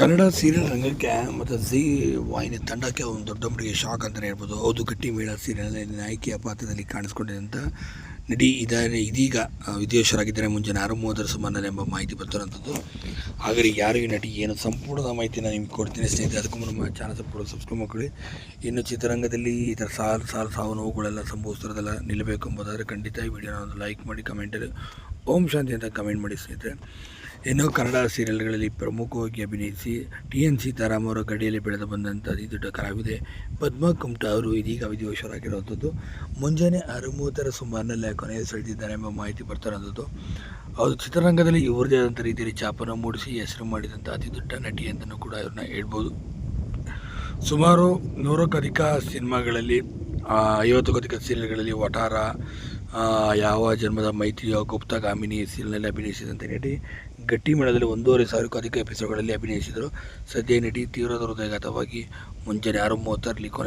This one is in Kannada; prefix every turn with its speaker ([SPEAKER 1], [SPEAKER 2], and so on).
[SPEAKER 1] ಕನ್ನಡ ಸೀರಿಯಲ್ ರಂಗಕ್ಕೆ ಮತ್ತು ಝೀ ವಾಹಿನಿ ತಂಡಕ್ಕೆ ಒಂದು ದೊಡ್ಡ ಮಟ್ಟಿಗೆ ಶಾಕ್ ಅಂತಲೇ ಹೇಳ್ಬೋದು. ಹೌದು, ಗಟ್ಟಿ ಮೇಳ ಸೀರಿಯಲ್ನಲ್ಲಿ ನಾಯಕಿಯ ಪಾತ್ರದಲ್ಲಿ ಕಾಣಿಸ್ಕೊಂಡಿದ್ದಂಥ ನಡಿ ಇದಾರೆ. ಇದೀಗ ವಿದೇಶರಾಗಿದ್ದಾರೆ ಮುಂಜಾನೆ ಆರು ಮೂವತ್ತರ ಸುಮಾರಿನಲ್ಲಿ ಎಂಬ ಮಾಹಿತಿ ಬರ್ತಿರೋಂಥದ್ದು ಹಾಗಾದ್ರೆ ಯಾರು ಈ ನಟಿ? ಏನು ಸಂಪೂರ್ಣ ಮಾಹಿತಿನ ನಿಮ್ಗೆ ಕೊಡ್ತೀನಿ ಸ್ನೇಹಿತರೆ. ಅದಕ್ಕೂ ನಮ್ಮ ಚಾನಲ್ ಸಪೋರ್ಟ್ ಸಬ್ಸ್ಕ್ರೈಬ್ ಮಾಡ್ಕೊಳ್ಳಿ. ಇನ್ನು ಚಿತ್ರರಂಗದಲ್ಲಿ ಈ ಥರ ಸಾಲು ಸಾಲು, ಸಾವು ನೋವುಗಳೆಲ್ಲ ಸಂಭವಿಸ್ತಿರೋದೆಲ್ಲ ನಿಲ್ಲಬೇಕು ಎಂಬುದಾದರೆ ಖಂಡಿತ ಈ ವಿಡಿಯೋನ ಒಂದು ಲೈಕ್ ಮಾಡಿ ಕಮೆಂಟಲ್ಲಿ ಓಂ ಶಾಂತಿ ಅಂತ ಕಮೆಂಟ್ ಮಾಡಿ ಸ್ನೇಹಿತರೆ. ಇನ್ನು ಕನ್ನಡ ಸೀರಿಯಲ್ಗಳಲ್ಲಿ ಪ್ರಮುಖವಾಗಿ ಅಭಿನಯಿಸಿ ಟಿ ಎನ್ ಸೀತಾರಾಮ್ ಅವರ ಗಡಿಯಲ್ಲಿ ಬೆಳೆದು ಬಂದಂಥ ಅತಿ ದೊಡ್ಡ ಕಲಾವಿದೆ ಪದ್ಮಾ ಕುಮಟ ಅವರು ಇದೀಗ ವಿಧಿವಶರಾಗಿರುವಂಥದ್ದು. ಮುಂಜಾನೆ ಆರು ಮೂವತ್ತರ ಸುಮಾರಿನಲ್ಲೇ ಕೊನೆಯ ಸೆಳೆದಿದ್ದಾರೆ ಎಂಬ ಮಾಹಿತಿ ಬರ್ತಾರಂಥದ್ದು ಅವರು ಚಿತ್ರರಂಗದಲ್ಲಿ ಇವರದೇ ಆದಂಥ ರೀತಿಯಲ್ಲಿ ಚಾಪನ ಮೂಡಿಸಿ ಹೆಸರು ಮಾಡಿದಂಥ ಅತಿ ದೊಡ್ಡ ನಟಿ ಅಂತಲೂ ಕೂಡ ಇವ್ರನ್ನ ಹೇಳ್ಬೋದು. ಸುಮಾರು ನೂರಕ್ಕೂ ಅಧಿಕ ಸಿನಿಮಾಗಳಲ್ಲಿ ಐವತ್ತಕ್ಕೂ ಅಧಿಕ ಸೀರಿಯಲ್ಗಳಲ್ಲಿ ವಟಾರ ಯಾವ ಜನ್ಮದ ಮೈತ್ರಿಯ ಗುಪ್ತ ಕಾಮಿನಿ ಸೀರಿಯಲ್ನಲ್ಲಿ ಅಭಿನಯಿಸಿದಂತೆ ನಟಿ ಗಟ್ಟಿ ಮೇಳದಲ್ಲಿ ಒಂದೂವರೆ ಸಾವಿರಕ್ಕೂ ಅಧಿಕ ಎಪಿಸೋಡ್ಗಳಲ್ಲಿ ಅಭಿನಯಿಸಿದರು. ಸದ್ಯ ನಟಿ ತೀವ್ರದ ಹೃದಯಘಾತವಾಗಿ ಮುಂಜಾನೆ ಆರು ಮೂವತ್ತರಲ್ಲಿ ಕೊನೆ